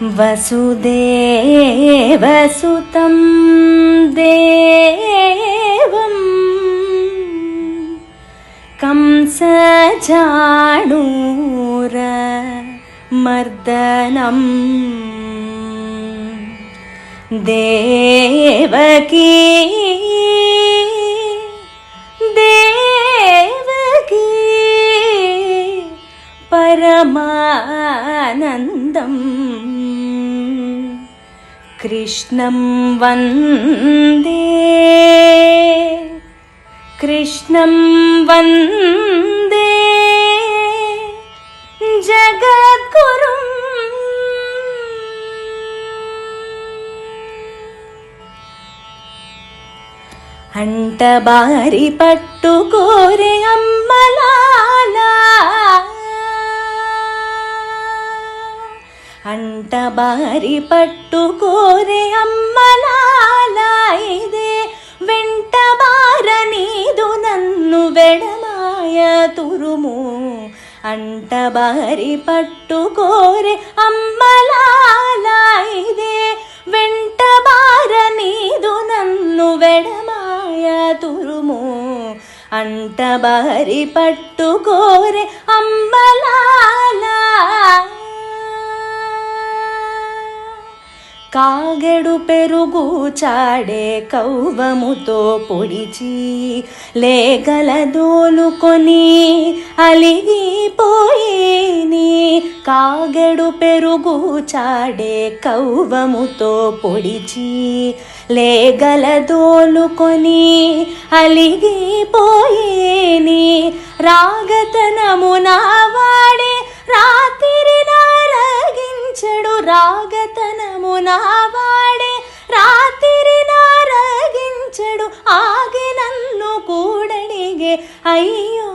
വസുദേവസുതം ദേവം കംസജാടൂര മർദ്ദനം ദേവകീ ദേവകീ പരമാനന്ദം कृष्णं वन्दे कृष्णं वन्दे जगद्गुरुम् अण्टबारि पट्टु कोरे अम्मलाला అంట బారి పట్టుకోరే అమ్మలాలా ఇదే వెంటబార నీదు నన్ను వెడమాయ తురుము. అంట బారి పట్టుకోరే అమ్మలాలా ఇదే వెంటబార నీదు నన్ను వెడమాయ తురుము. అంట బారి పట్టుకోరే అమ్మలాలా కాగెడు పెరుగు చాడే కౌవముతో పొడిచి లేగల దోలుకొని అలిగిపోయేని. కాగెడు పెరుగు చాడే కౌవముతో పొడిచి లేగల దోలుకొని అలిగిపోయేని. రాగతనము వాడే రాత్రి నారగించడు రాగతన నావాడే రాత్రి నారగించడు ఆగి నన్ను కూడడిగే అయ్యో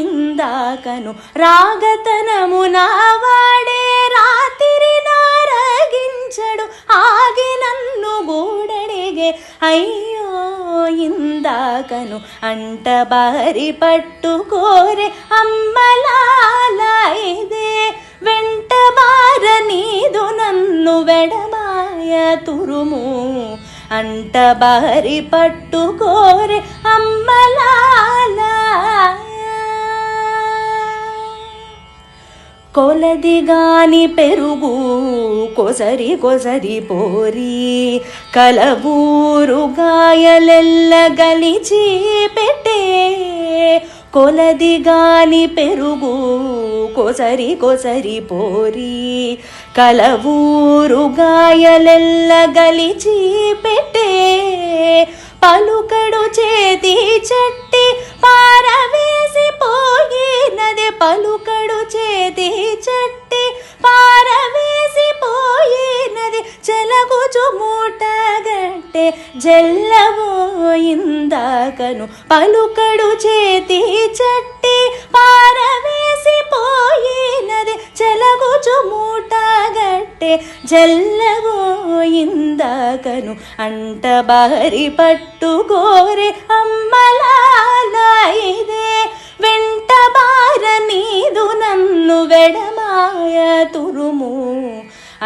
ఇందాకను రాగతనము నావాడే రాత్రి నారగించడు ఆగి నన్ను కూడడిగే అయ్యో ఇందాకను అంట బారి పట్టుకోరే అమ్మ వెడమాయ తురుము అంట అంటబారి పట్టుకోరే అమ్మలా కొలదిగాని పెరుగు కొసరి కొసరి పోరి కలబూరు గాయలెల్ల గలిచి పెట్టే కొలదిగాని పెరుగు కొసరి కొసరి పోరి కలవూరు గాయలెల్ల గలిచి పెట్టే పలుకడు చేతి చెట్టు మూటగట్టే జల్లబోయిందాకను పలుకడు చేతి చట్టి పారవేసిపోయినది చెలగుచు మూటగట్టే జల్లబోయిందాకను అంట అంటబారి పట్టుకోరే అమ్మలాలా ఇదే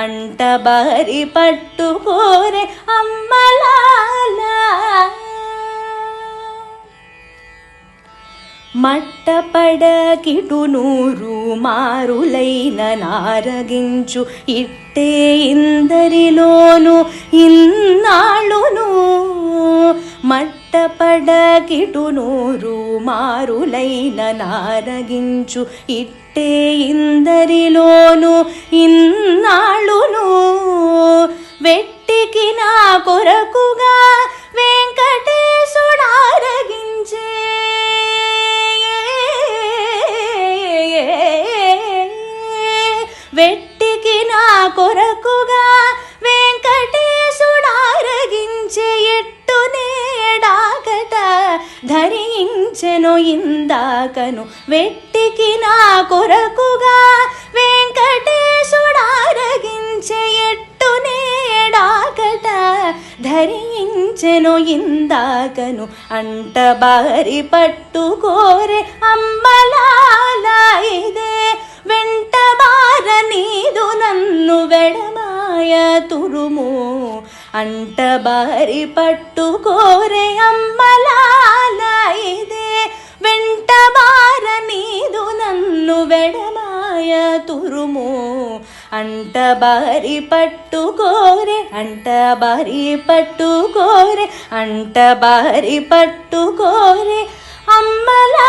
అంటబారి పట్టుకోరే అమ్మలాలా. మట్టపడకిటు నూరు మారులైన నారగించు ఇట్టే ఇందరిలోను ఇన్నాళ్ళును. మట్టపడకిటు నూరు మారులైన నారగించు ఇట్టే ఇందరిలోను ఇన్నాళ్ళును. వెట్టికి నా కొరకుగా వెంకట ఇందాకను వెట్టికి నా కొరకుగా వెంకటేశుడారగించే ఎట్టు నేడాకట ధరించెను ఇందాకను అంట బారి పట్టుకోరే అమ్మలాల ఇదే వెంట బార నీదు నన్ను వెడమాయ తురుము అంట బారి పట్టుకోరే అమ్మ నన్ను తురుము. అంట బారి పట్టుకోరే అంట బారి పట్టుకోరే అంట బారి పట్టుకోరే అమ్మలా